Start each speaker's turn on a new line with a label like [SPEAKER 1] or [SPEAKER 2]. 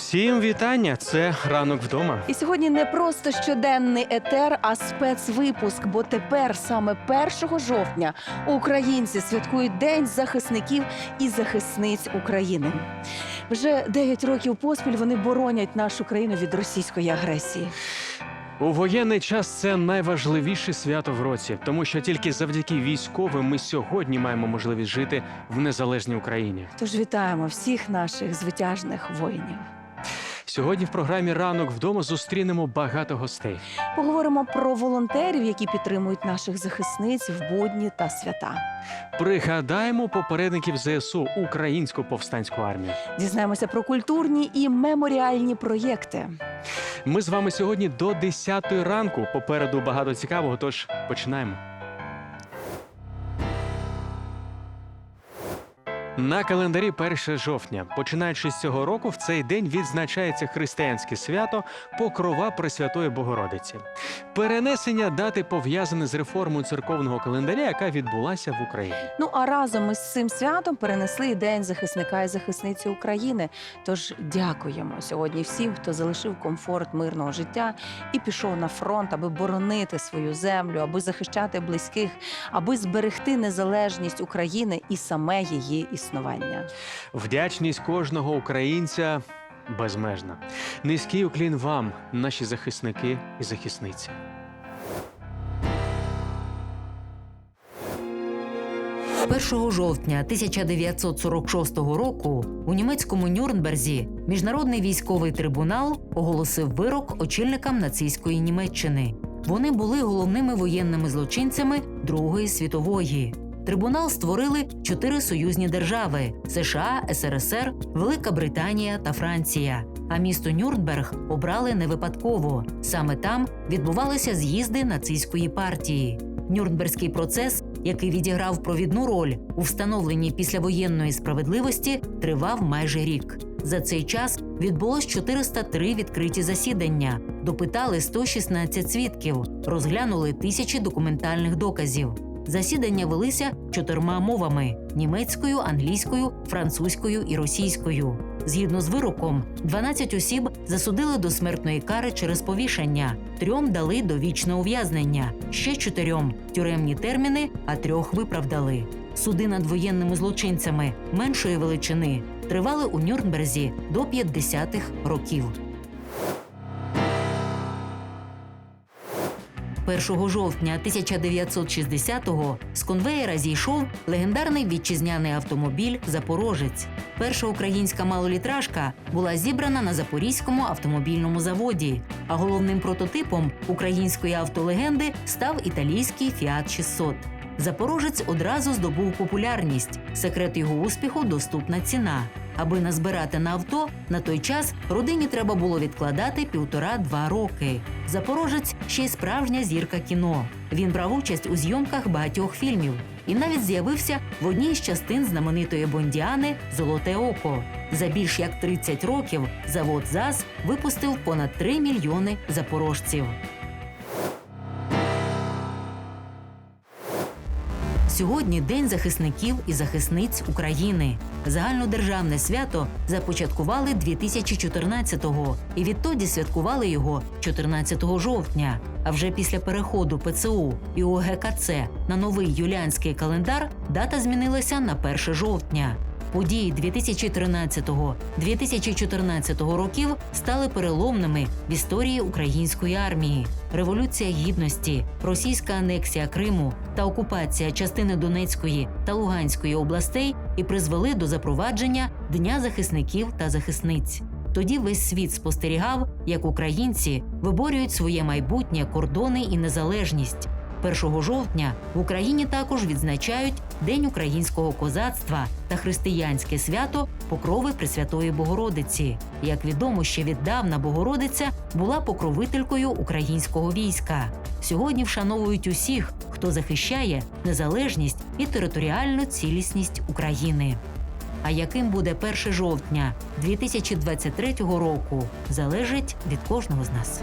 [SPEAKER 1] Всім вітання! Це ранок вдома.
[SPEAKER 2] І сьогодні не просто щоденний етер, а спецвипуск. Бо тепер, саме 1 жовтня, українці святкують День захисників і захисниць України. Вже 9 років поспіль вони боронять нашу країну від російської агресії.
[SPEAKER 1] У воєнний час це найважливіше свято в році, тому що тільки завдяки військовим ми сьогодні маємо можливість жити в незалежній Україні.
[SPEAKER 2] Тож вітаємо всіх наших звитяжних воїнів.
[SPEAKER 1] Сьогодні в програмі Ранок вдома зустрінемо багато гостей.
[SPEAKER 2] Поговоримо про волонтерів, які підтримують наших захисниць в будні та свята.
[SPEAKER 1] Пригадаємо попередників ЗСУ Українську повстанську армію.
[SPEAKER 2] Дізнаємося про культурні і меморіальні проєкти.
[SPEAKER 1] Ми з вами сьогодні до 10 ранку. Попереду багато цікавого. Тож починаємо. На календарі 1 жовтня, починаючи з цього року, в цей день відзначається християнське свято Покрова Пресвятої Богородиці. Перенесення дати пов'язане з реформою церковного календаря, яка відбулася в Україні.
[SPEAKER 2] Ну а разом із цим святом перенесли і день захисника і захисниці України. Тож дякуємо сьогодні всім, хто залишив комфорт мирного життя і пішов на фронт, аби боронити свою землю, аби захищати близьких, аби зберегти незалежність України і саме її існування.
[SPEAKER 1] Вдячність кожного українця безмежна. Низький уклін вам, наші захисники і захисниці.
[SPEAKER 3] Першого жовтня 1946 року у німецькому Нюрнберзі міжнародний військовий трибунал оголосив вирок очільникам нацистської Німеччини. Вони були головними воєнними злочинцями Другої світової. Трибунал створили чотири союзні держави: США, СРСР, Велика Британія та Франція. А місто Нюрнберг обрали не випадково. Саме там відбувалися з'їзди нацистської партії. Нюрнберзький процес, який відіграв провідну роль у встановленні післявоєнної справедливості, тривав майже рік. За цей час відбулось 403 відкриті засідання, допитали 116 свідків, розглянули тисячі документальних доказів. Засідання велися чотирма мовами: німецькою, англійською, французькою і російською. Згідно з вироком, 12 осіб засудили до смертної кари через повішення, трьом дали довічне ув'язнення, ще чотирьом тюремні терміни, а трьох виправдали. Суди над воєнними злочинцями меншої величини тривали у Нюрнберзі до 50-х років. 1 жовтня 1960-го з конвеєра зійшов легендарний вітчизняний автомобіль Запорожець. Перша українська малолітражка була зібрана на Запорізькому автомобільному заводі. А головним прототипом української автолегенди став італійський Фіат 600. Запорожець одразу здобув популярність. Секрет його успіху доступна ціна. Аби назбирати на авто, на той час родині треба було відкладати півтора-два роки. Запорожець ще й справжня зірка кіно. Він брав участь у зйомках багатьох фільмів і навіть з'явився в одній з частин знаменитої бондіани Золоте око. За більш як 30 років завод ЗАЗ випустив понад 3 мільйони запорожців. Сьогодні День захисників і захисниць України. Загальнодержавне свято започаткували 2014-го і відтоді святкували його 14 жовтня. А вже після переходу ПЦУ і ОГКЦ на новий юліанський календар дата змінилася на 1 жовтня. Події 2013-2014 років стали переломними в історії української армії. Революція гідності, російська анексія Криму та окупація частини Донецької та Луганської областей і призвели до запровадження Дня захисників та захисниць. Тоді весь світ спостерігав, як українці виборюють своє майбутнє, кордони і незалежність. 1 жовтня в Україні також відзначають День українського козацтва та християнське свято Покрови Пресвятої Богородиці. Як відомо, ще віддавна Богородиця була покровителькою українського війська. Сьогодні вшановують усіх, хто захищає незалежність і територіальну цілісність України. А яким буде 1 жовтня 2023 року, залежить від кожного з нас.